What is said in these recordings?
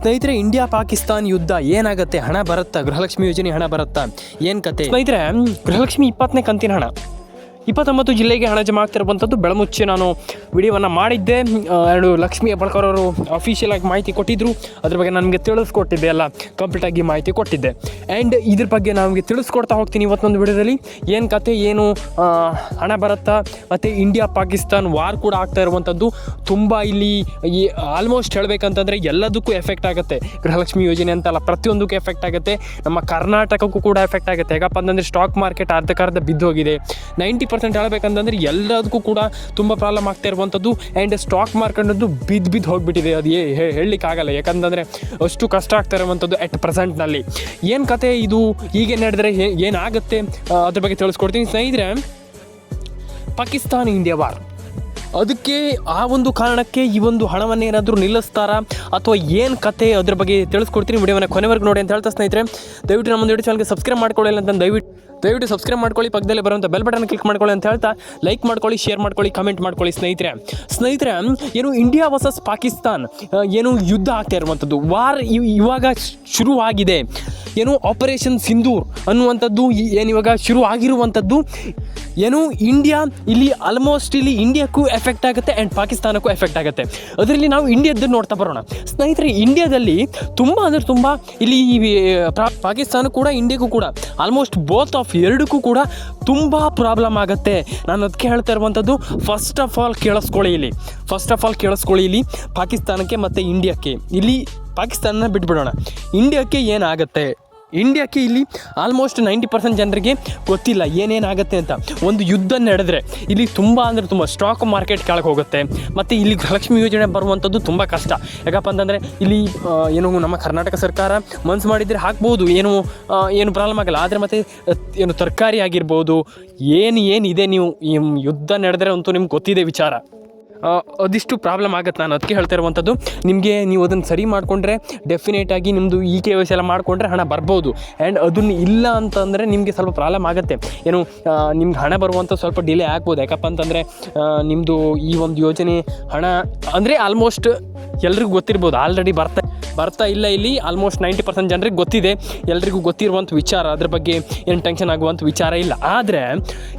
ಸ್ನೇಹಿತರೆ, ಇಂಡಿಯಾ ಪಾಕಿಸ್ತಾನ್ ಯುದ್ಧ ಏನಾಗುತ್ತೆ? ಹಣ ಬರುತ್ತಾ? ಗೃಹಲಕ್ಷ್ಮಿ ಯೋಜನೆ ಹಣ ಬರುತ್ತಾ? ಏನ್ ಕತೆ? ಸ್ನೇಹಿತರೆ, ಗೃಹಲಕ್ಷ್ಮಿ ಇಪ್ಪತ್ತನೇ ಕಂತಿನ ಹಣ. ಇಪ್ಪತ್ತೊಂಬತ್ತು ಜಿಲ್ಲೆಗೆ ಹಣ ಜಮಾ ಆಗ್ತಿರುವಂಥದ್ದು ಬೆಳಮುಚ್ಚಿ. ನಾನು ವಿಡಿಯೋವನ್ನು ಮಾಡಿದ್ದೆ. ಎರಡು ಲಕ್ಷ್ಮೀ ಹೆಬ್ಬಾಳ್ಕರ್ ಅವರು ಅಫಿಷಿಯಲ್ ಆಗಿ ಮಾಹಿತಿ ಕೊಟ್ಟಿದ್ದರು ಅದ್ರ ಬಗ್ಗೆ ನಮಗೆ ತಿಳಿಸ್ಕೊಟ್ಟಿದ್ದೆ ಎಲ್ಲ ಕಂಪ್ಲೀಟಾಗಿ ಮಾಹಿತಿ ಕೊಟ್ಟಿದ್ದೆ. ಆ್ಯಂಡ್ ಇದ್ರ ಬಗ್ಗೆ ನಮಗೆ ತಿಳಿಸ್ಕೊಡ್ತಾ ಹೋಗ್ತೀನಿ ಇವತ್ತೊಂದು ವಿಡಿಯೋದಲ್ಲಿ. ಏನು ಕತೆ, ಏನು ಹಣ ಬರುತ್ತಾ? ಮತ್ತು ಇಂಡಿಯಾ ಪಾಕಿಸ್ತಾನ್ ವಾರ್ ಕೂಡ ಆಗ್ತಾ ಇರುವಂಥದ್ದು. ತುಂಬ ಇಲ್ಲಿ ಆಲ್ಮೋಸ್ಟ್ ಹೇಳಬೇಕಂತಂದರೆ ಎಲ್ಲದಕ್ಕೂ ಎಫೆಕ್ಟ್ ಆಗುತ್ತೆ. ಗೃಹಲಕ್ಷ್ಮಿ ಯೋಜನೆ ಅಂತಲ್ಲ, ಪ್ರತಿಯೊಂದಕ್ಕೂ ಎಫೆಕ್ಟ್ ಆಗುತ್ತೆ. ನಮ್ಮ ಕರ್ನಾಟಕಕ್ಕೂ ಕೂಡ ಎಫೆಕ್ಟ್ ಆಗುತ್ತೆ. ಯಾಕಪ್ಪ ಅಂತಂದರೆ ಸ್ಟಾಕ್ ಮಾರ್ಕೆಟ್ ಅರ್ಧಕ್ಕರ್ಧ ಬಿದ್ದೋಗಿದೆ. ನೈಂಟಿ ಪರ್ಸೆಂಟ್ ಹೇಳಬೇಕಂತಂದ್ರೆ ಎಲ್ಲದಕ್ಕೂ ಕೂಡ ತುಂಬ ಪ್ರಾಬ್ಲಮ್ ಆಗ್ತಾ ಇರುವಂಥದ್ದು ಆ್ಯಂಡ್ ಸ್ಟಾಕ್ ಮಾರ್ಕೆಟ್ ಬಿದ್ದು ಬಿದ್ದು ಹೋಗಿಬಿಟ್ಟಿದೆ. ಅದು ಏ ಹೇಳಲಿಕ್ಕಾಗಲ್ಲ. ಯಾಕಂತಂದರೆ ಅಷ್ಟು ಕಷ್ಟ ಆಗ್ತಾ ಇರುವಂಥದ್ದು ಎಟ್ ಪ್ರೆಸೆಂಟ್ನಲ್ಲಿ ಏನು ಕತೆ ಇದು? ಹೀಗೆ ನಡೆದರೆ ಏನಾಗುತ್ತೆ? ಅದ್ರ ಬಗ್ಗೆ ತಿಳಿಸ್ಕೊಡ್ತೀನಿ. ಸ್ನೇಹಿತರೆ, ಪಾಕಿಸ್ತಾನ ಇಂಡಿಯಾ ವಾರ್ ಅದಕ್ಕೆ ಆ ಒಂದು ಕಾರಣಕ್ಕೆ ಈ ಒಂದು ಹಣವನ್ನು ಏನಾದರೂ ನಿಲ್ಲಿಸ್ತಾರಾ? ಅಥವಾ ಏನು ಕತೆ ಅದ್ರ ಬಗ್ಗೆ ತಿಳಿಸ್ಕೊಡ್ತೀನಿ ವಿಡಿಯೋವನ್ನು ಕೊನೆವರೆಗೂ ನೋಡಿ ಅಂತ ಹೇಳ್ತಾ ಸ್ನೇಹಿತರೆ, ದಯವಿಟ್ಟು ನಮ್ಮ ಯೂಟ್ಯೂಬ್ ಚಾನಲ್ಗೆ ಸಬ್ಸ್ಕ್ರೈಬ್ ಮಾಡ್ಕೊಳ್ಳಿ ಅಂತ ದಯವಿಟ್ಟು ದಯವಿಟ್ಟು ಸಬ್ಸ್ಕ್ರೈಬ್ ಮಾಡ್ಕೊಳ್ಳಿ, ಪಕ್ಕದಲ್ಲಿ ಬರುವಂಥ ಬೆಲ್ ಬಟನ್ ಕ್ಲಿಕ್ ಮಾಡ್ಕೊಳ್ಳಿ ಅಂತ ಹೇಳ್ತಾ ಲೈಕ್ ಮಾಡ್ಕೊಳ್ಳಿ ಶೇರ್ ಮಾಡ್ಕೊಳ್ಳಿ ಕಮೆಂಟ್ ಮಾಡ್ಕೊಳ್ಳಿ ಸ್ನೇಹಿತರೆ. ಸ್ನೇಹಿತರೆ, ಏನು ಇಂಡಿಯಾ ವರ್ಸಸ್ ಪಾಕಿಸ್ತಾನ್ ಏನು ಯುದ್ಧ ಆಗ್ತಾ ಇರುವಂಥದ್ದು? ವಾರ್ ಇವ್- ಇವಾಗ ಶುರುವಾಗಿದೆ. ಏನು ಆಪರೇಷನ್ ಸಿಂಧೂರ್ ಅನ್ನುವಂಥದ್ದು ಏನಿವಾಗ ಶುರು ಆಗಿರುವಂಥದ್ದು ಏನು? ಇಂಡಿಯಾ ಇಲ್ಲಿ ಆಲ್ಮೋಸ್ಟ್ ಇಲ್ಲಿ ಇಂಡಿಯಾಕ್ಕೂ ಎಫೆಕ್ಟ್ ಆಗುತ್ತೆ ಆ್ಯಂಡ್ ಪಾಕಿಸ್ತಾನಕ್ಕೂ ಎಫೆಕ್ಟ್ ಆಗುತ್ತೆ. ಅದರಲ್ಲಿ ನಾವು ಇಂಡಿಯಾದ್ದು ನೋಡ್ತಾ ಬರೋಣ. ಸ್ನೇಹಿತರೆ, ಇಂಡಿಯಾದಲ್ಲಿ ತುಂಬ ಅಂದರೆ ತುಂಬ ಇಲ್ಲಿ ಪಾಕಿಸ್ತಾನ ಕೂಡ, ಇಂಡಿಯಾಗೂ ಕೂಡ ಆಲ್ಮೋಸ್ಟ್ ಬೋತ್ ಆಫ್ ಎರಡಕ್ಕೂ ಕೂಡ ತುಂಬ ಪ್ರಾಬ್ಲಮ್ ಆಗುತ್ತೆ. ನಾನು ಅದಕ್ಕೆ ಹೇಳ್ತಾ ಇರುವಂಥದ್ದು ಫಸ್ಟ್ ಆಫ್ ಆಲ್ ಕೇಳಿಸ್ಕೊಳ್ಳಿ ಇಲ್ಲಿ. ಫಸ್ಟ್ ಆಫ್ ಆಲ್ ಕೇಳಿಸ್ಕೊಳ್ಳಿ ಇಲ್ಲಿ, ಪಾಕಿಸ್ತಾನಕ್ಕೆ ಮತ್ತು ಇಂಡಿಯಾಕ್ಕೆ. ಇಲ್ಲಿ ಪಾಕಿಸ್ತಾನ ಬಿಟ್ಬಿಡೋಣ. ಇಂಡಿಯಾಕ್ಕೆ ಏನಾಗುತ್ತೆ? ಇಂಡಿಯಾಕ್ಕೆ ಇಲ್ಲಿ ಆಲ್ಮೋಸ್ಟ್ ನೈಂಟಿ ಪರ್ಸೆಂಟ್ ಜನರಿಗೆ ಗೊತ್ತಿಲ್ಲ ಏನೇನಾಗುತ್ತೆ ಅಂತ. ಒಂದು ಯುದ್ಧ ನಡೆದ್ರೆ ಇಲ್ಲಿ ತುಂಬ ಅಂದರೆ ತುಂಬ ಸ್ಟಾಕ್ ಮಾರ್ಕೆಟ್ ಕೆಳಗೆ ಹೋಗುತ್ತೆ. ಮತ್ತು ಇಲ್ಲಿ ಗೃಹಲಕ್ಷ್ಮಿ ಯೋಜನೆ ಬರುವಂಥದ್ದು ತುಂಬ ಕಷ್ಟ. ಯಾಕಪ್ಪ ಅಂತಂದರೆ ಇಲ್ಲಿ ಏನು ನಮ್ಮ ಕರ್ನಾಟಕ ಸರ್ಕಾರ ಮನ್ಸು ಮಾಡಿದರೆ ಹಾಕ್ಬೋದು. ಏನು ಏನು ಪ್ರಾಬ್ಲಮ್ ಆಗಲ್ಲ. ಆದರೆ ಮತ್ತು ಏನು ತರಕಾರಿ ಆಗಿರ್ಬೋದು, ಏನು ಏನಿದೆ ನೀವು ಯುದ್ಧ ನಡೆದರೆ ಅಂತೂ ನಿಮ್ಗೆ ಗೊತ್ತಿದೆ ವಿಚಾರ. ಅದಿಷ್ಟು ಪ್ರಾಬ್ಲಮ್ ಆಗುತ್ತೆ ನಾನು ಅದಕ್ಕೆ ಹೇಳ್ತಾ ಇರುವಂಥದ್ದು. ನಿಮಗೆ ನೀವು ಅದನ್ನು ಸರಿ ಮಾಡಿಕೊಂಡ್ರೆ ಡೆಫಿನೇಟಾಗಿ ನಿಮ್ಮದು ಇ ಕೆ ವೈ ಸಿ ಎಲ್ಲ ಮಾಡಿಕೊಂಡ್ರೆ ಹಣ ಬರ್ಬೋದು. ಆ್ಯಂಡ್ ಅದನ್ನು ಇಲ್ಲ ಅಂತಂದರೆ ನಿಮಗೆ ಸ್ವಲ್ಪ ಪ್ರಾಬ್ಲಮ್ ಆಗುತ್ತೆ. ಏನು ನಿಮ್ಗೆ ಹಣ ಬರುವಂಥ ಸ್ವಲ್ಪ ಡಿಲೇ ಆಗ್ಬೋದು. ಯಾಕಪ್ಪ ಅಂತಂದರೆ ನಿಮ್ಮದು ಈ ಒಂದು ಯೋಜನೆ ಹಣ ಅಂದರೆ ಆಲ್ಮೋಸ್ಟ್ ಎಲ್ರಿಗೂ ಗೊತ್ತಿರ್ಬೋದು. ಆಲ್ರೆಡಿ ಬರ್ತಾ ಬರ್ತಾ ಇಲ್ಲ ಇಲ್ಲಿ. ಆಲ್ಮೋಸ್ಟ್ ನೈಂಟಿ ಪರ್ಸೆಂಟ್ ಜನರಿಗೆ ಗೊತ್ತಿದೆ. ಎಲ್ರಿಗೂ ಗೊತ್ತಿರುವಂಥ ವಿಚಾರ. ಅದ್ರ ಬಗ್ಗೆ ಏನು ಟೆನ್ಷನ್ ಆಗುವಂಥ ವಿಚಾರ ಇಲ್ಲ. ಆದರೆ,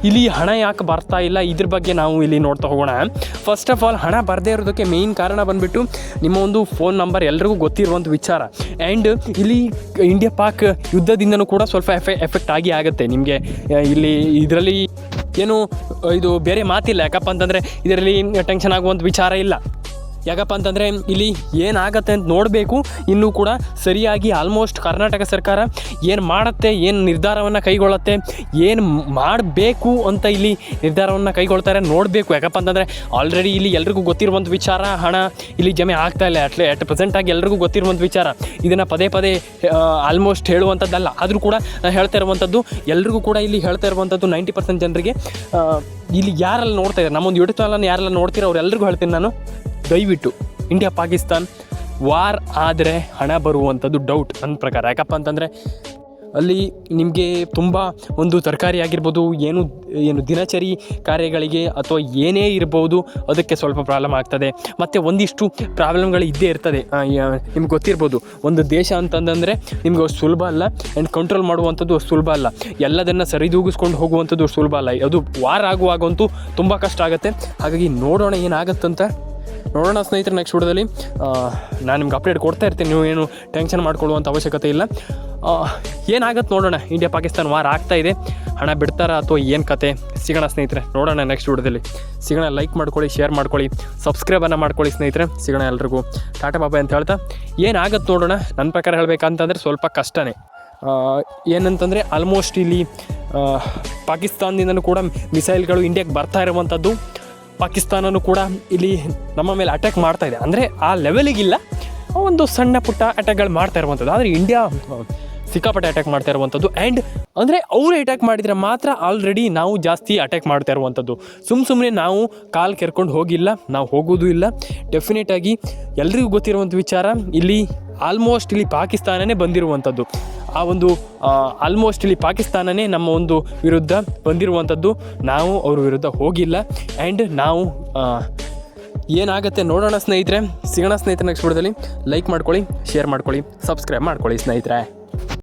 ಇಲ್ಲಿ ಹಣ ಯಾಕೆ ಬರ್ತಾ ಇಲ್ಲ? ಇದ್ರ ಬಗ್ಗೆ ನಾವು ಇಲ್ಲಿ ನೋಡ್ತಾ ಹೋಗೋಣ. ಫಸ್ಟ್ ಆಫ್ ಆಲ್ ಹಣ ಬರದೇ ಇರೋದಕ್ಕೆ ಮೇಯ್ನ್ ಕಾರಣ ಬಂದುಬಿಟ್ಟು ನಿಮ್ಮ ಒಂದು ಫೋನ್ ನಂಬರ್ ಎಲ್ರಿಗೂ ಗೊತ್ತಿರುವಂಥ ವಿಚಾರ. ಆ್ಯಂಡ್ ಇಲ್ಲಿ ಇಂಡಿಯಾ ಪಾಕ್ ಯುದ್ಧದಿಂದನೂ ಕೂಡ ಸ್ವಲ್ಪ ಎಫೆ ಎಫೆಕ್ಟ್ ಆಗಿ ಆಗುತ್ತೆ ನಿಮಗೆ. ಇಲ್ಲಿ ಇದರಲ್ಲಿ ಏನು, ಇದು ಬೇರೆ ಮಾತಿಲ್ಲ ಯಾಕಪ್ಪ ಅಂತಂದರೆ ಇದರಲ್ಲಿ ಟೆನ್ಷನ್ ಆಗುವಂಥ ವಿಚಾರ ಇಲ್ಲ. ಯಾಕಪ್ಪ ಅಂತಂದರೆ ಇಲ್ಲಿ ಏನಾಗತ್ತೆ ಅಂತ ನೋಡಬೇಕು. ಇನ್ನೂ ಕೂಡ ಸರಿಯಾಗಿ ಆಲ್ಮೋಸ್ಟ್ ಕರ್ನಾಟಕ ಸರ್ಕಾರ ಏನು ಮಾಡುತ್ತೆ, ಏನು ನಿರ್ಧಾರವನ್ನು ಕೈಗೊಳ್ಳುತ್ತೆ, ಏನು ಮಾಡಬೇಕು ಅಂತ ಇಲ್ಲಿ ನಿರ್ಧಾರವನ್ನು ಕೈಗೊಳ್ತಾರೆ ನೋಡಬೇಕು. ಯಾಕಪ್ಪ ಅಂತಂದರೆ ಆಲ್ರೆಡಿ ಇಲ್ಲಿ ಎಲ್ರಿಗೂ ಗೊತ್ತಿರುವಂಥ ವಿಚಾರ ಹಣ ಇಲ್ಲಿ ಜಮೆ ಆಗ್ತಾ ಇಲ್ಲ. ಅಟ್ಲೆ ಅಟ್ ಪ್ರೆಸೆಂಟಾಗಿ ಎಲ್ರಿಗೂ ಗೊತ್ತಿರುವಂಥ ವಿಚಾರ. ಇದನ್ನು ಪದೇ ಪದೇ ಆಲ್ಮೋಸ್ಟ್ ಹೇಳುವಂಥದ್ದಲ್ಲ ಆದರೂ ಕೂಡ ನಾನು ಹೇಳ್ತಾ ಇರುವಂಥದ್ದು ಎಲ್ರಿಗೂ ಕೂಡ ಇಲ್ಲಿ ಹೇಳ್ತಾ ಇರುವಂಥದ್ದು ನೈಂಟಿ ಪರ್ಸೆಂಟ್ ಜನರಿಗೆ ಇಲ್ಲಿ ಯಾರೆಲ್ಲ ನೋಡ್ತಾ ಇದ್ದಾರೆ? ನಮ್ಮೊಂದು ಯೂಟ್ಯೂಬ್ ಚಾನಲನ್ನು ಯಾರೆಲ್ಲ ನೋಡ್ತೀರೋ ಅವರೆಲ್ಲರಿಗೂ ಹೇಳ್ತೀನಿ ನಾನು. ದಯವಿಟ್ಟು, ಇಂಡಿಯಾ, ಪಾಕಿಸ್ತಾನ್, ವಾರ್ ಆದರೆ ಹಣ ಬರುವಂಥದ್ದು ಡೌಟ್ ನನ್ನ ಪ್ರಕಾರ. ಯಾಕಪ್ಪ ಅಂತಂದರೆ, ಅಲ್ಲಿ ನಿಮಗೆ ತುಂಬ ಒಂದು ತರಕಾರಿ ಆಗಿರ್ಬೋದು, ಏನು ಏನು ದಿನಚರಿ ಕಾರ್ಯಗಳಿಗೆ ಅಥವಾ ಏನೇ ಇರ್ಬೋದು, ಅದಕ್ಕೆ ಸ್ವಲ್ಪ ಪ್ರಾಬ್ಲಮ್ ಆಗ್ತದೆ. ಮತ್ತು ಒಂದಿಷ್ಟು ಪ್ರಾಬ್ಲಮ್ಗಳು ಇದ್ದೇ ಇರ್ತದೆ. ನಿಮ್ಗೆ ಗೊತ್ತಿರ್ಬೋದು, ಒಂದು ದೇಶ ಅಂತಂದರೆ ನಿಮ್ಗೆ ಅಷ್ಟು ಸುಲಭ ಅಲ್ಲ ಆ್ಯಂಡ್ ಕಂಟ್ರೋಲ್ ಮಾಡುವಂಥದ್ದು ಅಷ್ಟು ಸುಲಭ ಅಲ್ಲ. ಎಲ್ಲದನ್ನು ಸರಿದೂಗಿಸ್ಕೊಂಡು ಹೋಗುವಂಥದ್ದು ಸುಲಭ ಅಲ್ಲ. ಅದು ವಾರ ಆಗುವಾಗಂತೂ ತುಂಬ ಕಷ್ಟ ಆಗುತ್ತೆ. ಹಾಗಾಗಿ ನೋಡೋಣ ಏನಾಗತ್ತಂತ. ನೋಡೋಣ ಸ್ನೇಹಿತರೆ ನೆಕ್ಸ್ಟ್ ವಿಡಿಯೋದಲ್ಲಿ. ನಾನು ನಿಮ್ಗೆ ಅಪ್ಡೇಟ್ ಕೊಡ್ತಾ ಇರ್ತೀನಿ, ನೀವು ಏನು ಟೆನ್ಷನ್ ಮಾಡ್ಕೊಳ್ಳುವಂಥ ಅವಶ್ಯಕತೆ ಇಲ್ಲ. ಏನಾಗತ್ತೆ ನೋಡೋಣ ಇಂಡಿಯಾ ಪಾಕಿಸ್ತಾನ ವಾರ ಆಗ್ತಾ ಇದೆ. ಹಣ ಬಿಡ್ತಾರಾ ಅಥವಾ ಏನು ಕತೆ? ಸಿಗೋಣ ಸ್ನೇಹಿತರೆ, ನೋಡೋಣ ನೆಕ್ಸ್ಟ್ ವಿಡಿಯೋದಲ್ಲಿ. ಸಿಗೋಣ ಲೈಕ್ ಮಾಡ್ಕೊಳ್ಳಿ ಶೇರ್ ಮಾಡ್ಕೊಳ್ಳಿ ಸಬ್ಸ್ಕ್ರೈಬನ್ನು ಮಾಡ್ಕೊಳ್ಳಿ ಸ್ನೇಹಿತರೆ. ಸಿಗೋಣ ಎಲ್ರಿಗೂ. ಟಾಟಾ ಬಾಬಾ ಅಂತ ಹೇಳ್ತಾ ಏನಾಗತ್ತೆ ನೋಡೋಣ? ನನ್ನ ಪ್ರಕಾರ ಹೇಳಬೇಕಂತಂದರೆ ಸ್ವಲ್ಪ ಕಷ್ಟನೇ. ಏನಂತಂದರೆ ಆಲ್ಮೋಸ್ಟ್ ಇಲ್ಲಿ ಪಾಕಿಸ್ತಾನದಿಂದಲೂ ಕೂಡ ಮಿಸೈಲ್ಗಳು ಇಂಡಿಯಾಗೆ ಬರ್ತಾ ಇರುವಂಥದ್ದು ಪಾಕಿಸ್ತಾನನೂ ಕೂಡ ಇಲ್ಲಿ ನಮ್ಮ ಮೇಲೆ ಅಟ್ಯಾಕ್ ಮಾಡ್ತಾ ಇದೆ. ಅಂದರೆ ಆ ಲೆವೆಲಿಗಿಲ್ಲ ಒಂದು ಸಣ್ಣ ಪುಟ್ಟ ಅಟ್ಯಾಕ್ಗಳು ಮಾಡ್ತಾ ಇರುವಂಥದ್ದು. ಆದರೆ ಇಂಡಿಯಾ ಸಿಕ್ಕಾಪಟ್ಟೆ ಅಟ್ಯಾಕ್ ಮಾಡ್ತಾ ಇರುವಂಥದ್ದು. ಆ್ಯಂಡ್ ಅಂದರೆ ಅವರು ಅಟ್ಯಾಕ್ ಮಾಡಿದರೆ ಮಾತ್ರ ಆಲ್ರೆಡಿ ನಾವು ಜಾಸ್ತಿ ಅಟ್ಯಾಕ್ ಮಾಡ್ತಾ ಇರುವಂಥದ್ದು. ಸುಮ್ಮ ಸುಮ್ಮನೆ ನಾವು ಕಾಲು ಕೆರ್ಕೊಂಡು ಹೋಗಿಲ್ಲ. ನಾವು ಹೋಗೋದು ಇಲ್ಲ. ಡೆಫಿನೆಟಾಗಿ ಎಲ್ರಿಗೂ ಗೊತ್ತಿರುವಂಥ ವಿಚಾರ, ಇಲ್ಲಿ ಆಲ್ಮೋಸ್ಟ್ ಇಲ್ಲಿ ಪಾಕಿಸ್ತಾನನೇ ಬಂದಿರುವಂಥದ್ದು. ಆ ಒಂದು ಆಲ್ಮೋಸ್ಟ್ ಇಲ್ಲಿ ಪಾಕಿಸ್ತಾನನೇ ನಮ್ಮ ಒಂದು ವಿರುದ್ಧ ಬಂದಿರುವಂಥದ್ದು. ನಾವು ಅವ್ರ ವಿರುದ್ಧ ಹೋಗಿಲ್ಲ. ಆ್ಯಂಡ್ ನಾವು ಏನಾಗುತ್ತೆ ನೋಡೋಣ ಸ್ನೇಹಿತರೆ. ಸಿಗೋಣ ಸ್ನೇಹಿತರೆ ನೆಕ್ಸ್ಟ್ ವಿಡಿಯೋದಲ್ಲಿ ಲೈಕ್ ಮಾಡ್ಕೊಳ್ಳಿ ಶೇರ್ ಮಾಡ್ಕೊಳ್ಳಿ ಸಬ್ಸ್ಕ್ರೈಬ್ ಮಾಡ್ಕೊಳ್ಳಿ ಸ್ನೇಹಿತರೆ.